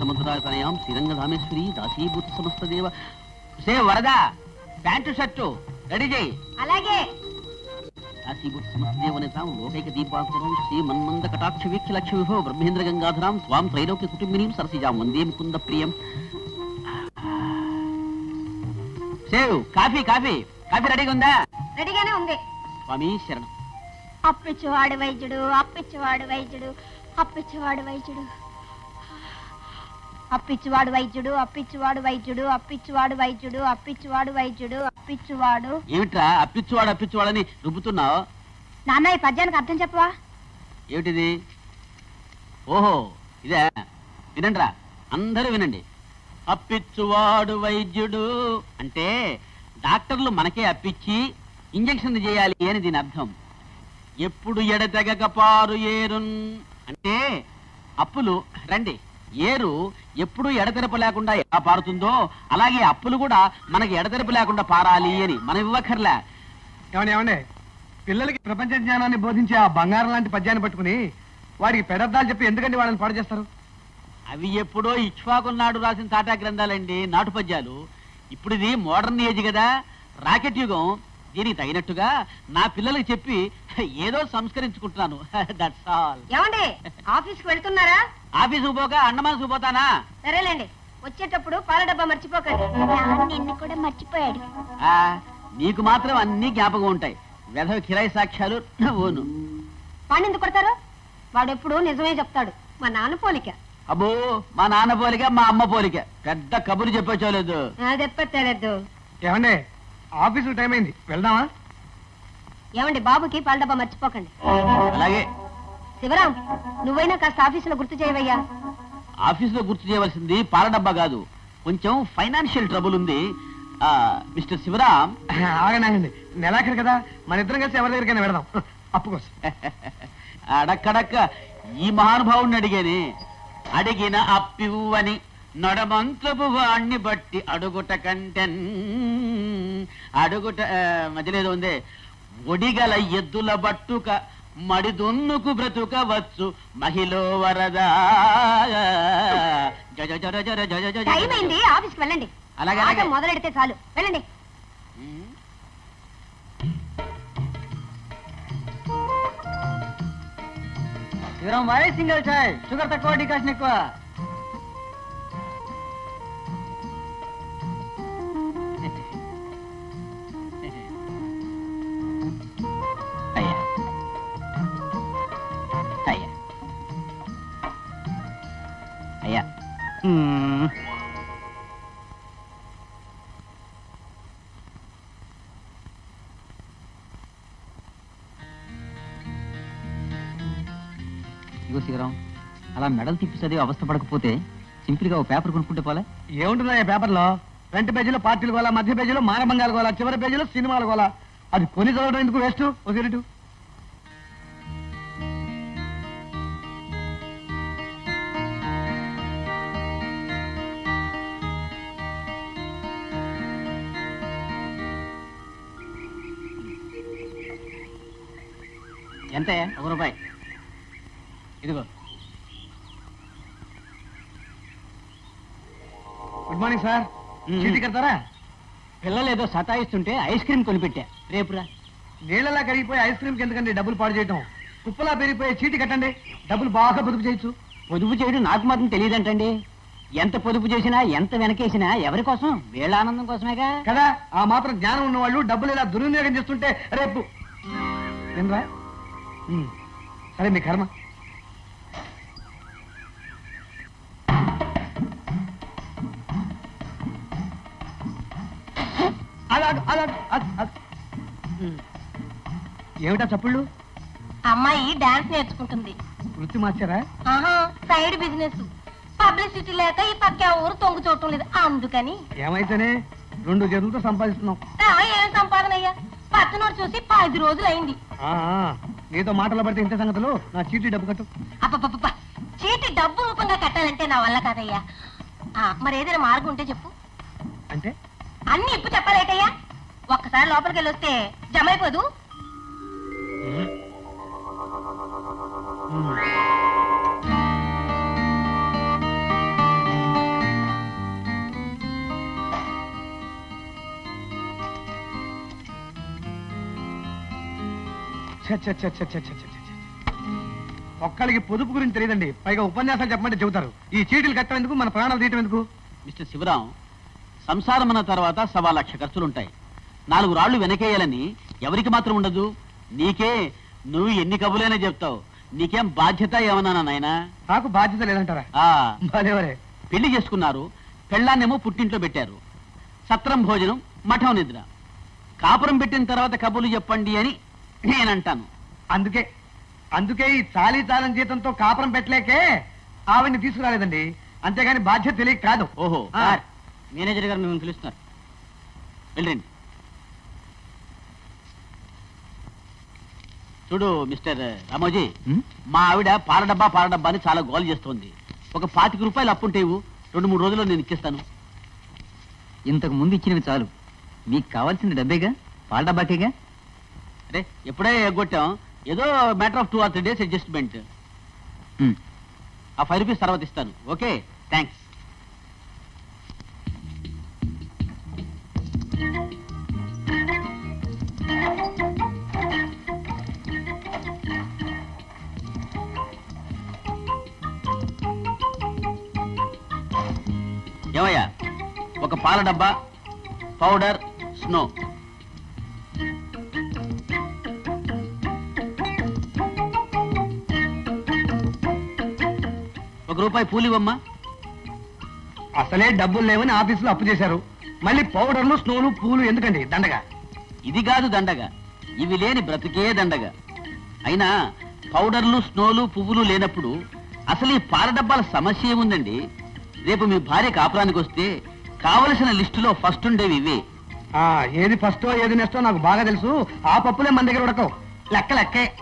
సముద్రాతనయాం శ్రీరంగధామేశ్వరి దాసీభూత సమస్తదేవ సే వరద pant shirt ready చేయి అలాగే. దాసీభూత సమస్తదేవనితాం లోకైక దీపాంతరం శ్రీ మన్మంద కటాక్ష వీక్ష లక్ష్య విభవ బ్రహ్మేంద్ర గంగాధరాం స్వాం త్రైలోక్య కుటుంబినీం సరసిజాం వందే ముకుంద ప్రియం సేవ్ కాఫీ కాఫీ కాఫీ రెడీగా ఉందా రెడీగానే ఉంది. స్వామి శరణం. అప్పిచ్చువాడు వైద్యుడు అప్పిచ్చువాడు వైద్యుడు అప్పిచ్చువాడు వైద్యుడు. అప్పిచ్చువాడు వైద్యుడు అప్పిచ్చువాడు వైద్యుడు అప్పిచ్చువాడు వైద్యుడు అప్పిచ్చువాడు వైద్యుడు అప్పిచ్చువాడు. ఏమిట్రా అప్పిచ్చువాడు అప్పిచ్చువాడని రుబ్బుతున్నావు? నాన్న ఈ పద్యానికి అర్థం చెప్పవా? ఏమిటిది? ఓహో ఇదే. వినండిరా అందరూ వినండి. అప్పిచ్చువాడు వైద్యుడు అంటే డాక్టర్లు మనకే అప్పిచ్చి ఇంజక్షన్ చేయాలి అని దీని అర్థం. ఎప్పుడు ఎడతెగక పారు ఏరున్ అంటే అప్పులు రండి. ఏరు ఎప్పుడు ఎడతెరపు లేకుండా ఎలా పారుతుందో అలాగే అప్పులు కూడా మనకి ఎడతెరపు లేకుండా పారాలి అని మనం ఇవ్వక్కర్లే. ఏమండి ఏమండి? పిల్లలకి ప్రపంచ జ్ఞానాన్ని బోధించే ఆ బంగారం లాంటి పద్యాన్ని పట్టుకుని వాడికి పెడద్దాలు చెప్పి ఎందుకండి వాళ్ళని పాడు చేస్తారు? అవి ఎప్పుడో ఇక్ష్వాకున్నాడు రాసిన తాటా గ్రంథాలండి నాటు పద్యాలు. ఇప్పుడు ఇది మోడర్న్ ఏజ్ కదా. రాకెట్ యుగం. దీనికి తగినట్టుగా నా పిల్లలకి చెప్పి ఏదో సంస్కరించుకుంటున్నాను. దట్స్ ఆల్ ఏమండి ఆఫీస్కి వెళ్తున్నారా? ఆఫీసుకు పోక అండమాన్సుకు పోతానా? సరేలేండి వచ్చేటప్పుడు పాల డబ్బా మర్చిపోకండి. నిన్ను కూడా మర్చిపోయాడు. ఆ, నీకు మాత్రం అన్ని జ్ఞాపకం ఉంటాయి. వెధవ కిరాయి సాక్ష్యాలు నవ్వును. వాడిని ఎందుకు కొడతారు? వాడు ఎప్పుడు నిజమే చెప్తాడు. మా నాన్న పోలిక. అబ్బో మా నాన్న పోలిక మా అమ్మ పోలిక. పెద్ద కబురు చెప్పొచ్చోలేదు అదెప్పలేదు ఏమండి ఆఫీసు టైం అయింది. వెళ్దామా? ఏమండి బాబుకి పాల డబ్బా మర్చిపోకండి. అలాగే. శివరాం నువ్వైనా కాస్త ఆఫీసులో గుర్తు చేయవయ్యా. ఆఫీసులో గుర్తు చేయవలసింది పాల డబ్బా కాదు. కొంచెం ఫైనాన్షియల్ ట్రబుల్ ఉంది. ఆ, మిస్టర్ శివరాం. ఆగనాగండి నెలాఖరు కదా. మన ఇద్దరం కలిసి ఎవరి దగ్గరికైనా వెళదాం. అప్పు కోసం. అడక్కడక్క ఈ మహానుభావుని అడిగేని. అడిగిన అప్పివ్వని. నడమంత్రపు వాణ్ణి బట్టి అడుగుట కంటెన్ అడుగుట ఆ, మధ్యలో ఏదో ఉంది ఒడిగల ఎద్దుల బట్టుక మడిదున్నుకు బ్రతుకవచ్చు మహిళ వరద ఆఫీస్కి వెళ్ళండి అలాగే. మొదలెడితే చాలు వెళ్ళండి. శివరాం వాడే సింగిల్ చాయ్ షుగర్ తక్కువ డికాషన్ ఎక్కువ అయ్యా మ్మ్. ఇగో అలా మెడలు తిప్పి చదివి అవస్థ పడకపోతే సింపుల్గా ఓ పేపర్ కొనుక్కుంటే పోలే. ఏముంటుందా ఈ పేపర్లో? ఫ్రంట్ పేజీలో పార్టీలు కోలా మధ్య పేజీలో మానభంగాలు కోలా చివరి పేజీలో సినిమాలు కోలా అది కొని చదవడం ఎందుకు వేస్ట్ ఒక ఎంత? ఒక రూపాయి. ఇదిగో. Good morning sir. చీటీ కడతారా? పిల్లలు ఏదో సతాయిస్తుంటే ఐస్ క్రీమ్ కొనిపెట్టా. రేపురా నీళ్ళలా కరిగిపోయి ఐస్ క్రీమ్కి ఎందుకండి డబ్బులు పాడు చేయటం? కుప్పలా పెరిగిపోయి చీటీ కట్టండి. డబ్బులు బాగా పొదుపు చేయొచ్చు. పొదుపు చేయడం నాకు మాత్రం తెలియదంటండి. ఎంత పొదుపు చేసినా ఎంత వెనకేసినా ఎవరి కోసం? వీళ్ళ ఆనందం కోసమేగా? కదా ఆ మాత్రం జ్ఞానం ఉన్నవాళ్ళు డబ్బులు ఇలా దుర్వినియోగం చేస్తుంటే రేపు. సరే మీ కర్మ. ఏమిటా చప్పుళ్ళు? అమ్మాయి డాన్స్ నేర్చుకుంటుంది. వృత్తి మార్చారా? ఆహా సైడ్ బిజినెస్. పబ్లిసిటీ లేక ఈ పక్క ఊరు తొంగు చూడటం లేదు. అందుకని. ఏమైతేనే రెండు చేతులతో సంపాదిస్తున్నాం. ఏం సంపాదన అయ్యా పచ్చనోడు చూసి పది రోజులు అయింది నీతో మాటలు పడితే ఇంత సంగతులు? నా చీటీ డబ్బు కట్టు. అప్పపప్ప చీటి డబ్బు రూపంగా కట్టాలంటే నా వల్ల కాదయ్యా. ఆ, మరి ఏదైనా మార్గం ఉంటే చెప్పు. అంటే? అన్ని ఇప్పు చెప్పాలేటయ్యా. ఒక్కసారి లోపలికి వెళ్ళి వస్తే ఒక్కరికి పొదుపు గురించి తెలియదండి. పైగా ఉపన్యాసాలు చెప్పమంటే చెబుతారు. ఈ చీటీలు కట్టేందుకు మన ప్రాణాలు తీయటం ఎందుకు? మిస్టర్ శివరాం సంసారం అన్న తర్వాత సవా లక్ష ఖర్చులుంటాయి. నాలుగు రాళ్ళు వెనకేయాలని ఎవరికి మాత్రం ఉండదు? నీకే నువ్వు ఎన్ని కబులైనా చెప్తావు. నీకేం బాధ్యత ఏమన్నా నాయన? నాకు బాధ్యత లేదంటారా? పెళ్ళి చేసుకున్నారు పెళ్ళాన్నేమో పుట్టింట్లో పెట్టారు. సత్రం భోజనం మఠం నిద్ర. కాపురం పెట్టిన తర్వాత కబులు చెప్పండి అని నేనంటాను. అందుకే అందుకే ఈ చాలీ చాలని జీతంతో కాపురం పెట్టలేకే ఆవిడ్ని తీసుకురాలేదండి. అంతేగాని బాధ్యత తెలియక కాదు. ఓహో. సార్, మేనేజర్ గారు మిమ్మల్ని పిలుస్తున్నారు. వెళ్ళండి. చూడు మిస్టర్ రామోజీ మా ఆవిడ పాల డబ్బా పాల డబ్బా అని చాలా గోల్ చేస్తోంది. ఒక పాతిక రూపాయలు అప్పుంటే ఇవ్వు. రెండు మూడు రోజుల్లో నేను ఇచ్చేస్తాను. ఇంతకు ముందు ఇచ్చినవి చాలు. మీకు కావాల్సింది డబ్బేగా? పాల డబ్బాకేగా అరే ఎప్పుడే ఎగ్గొట్టాం? ఏదో matter of two or three days adjustment. ఆ ఫైవ్ రూపీస్ తర్వాత ఇస్తాను. ఓకే థ్యాంక్స్ ఏమయ్యా? ఒక పాల డబ్బా పౌడర్ స్నో ఒక రూపాయి పూలివమ్మా అసలే డబ్బులు లేవని ఆఫీసులో అప్పు చేశారు. మళ్ళీ పౌడర్లు స్నోలు పూలు ఎందుకండి? దండగా. ఇది కాదు దండగ. ఇవి లేని బ్రతికే దండగ. అయినా పౌడర్లు స్నోలు పువ్వులు లేనప్పుడు అసలు ఈ పాల డబ్బాల సమస్య ఏముందండి? రేపు మీ భార్య కాపురానికి వస్తే కావలసిన లిస్టులో ఫస్ట్ ఉండేవి ఇవే. ఏది ఫస్టో ఏది నెక్స్టో నాకు బాగా తెలుసు. ఆ పప్పులే మన దగ్గర ఉడకవు. లెక్క లెక్కే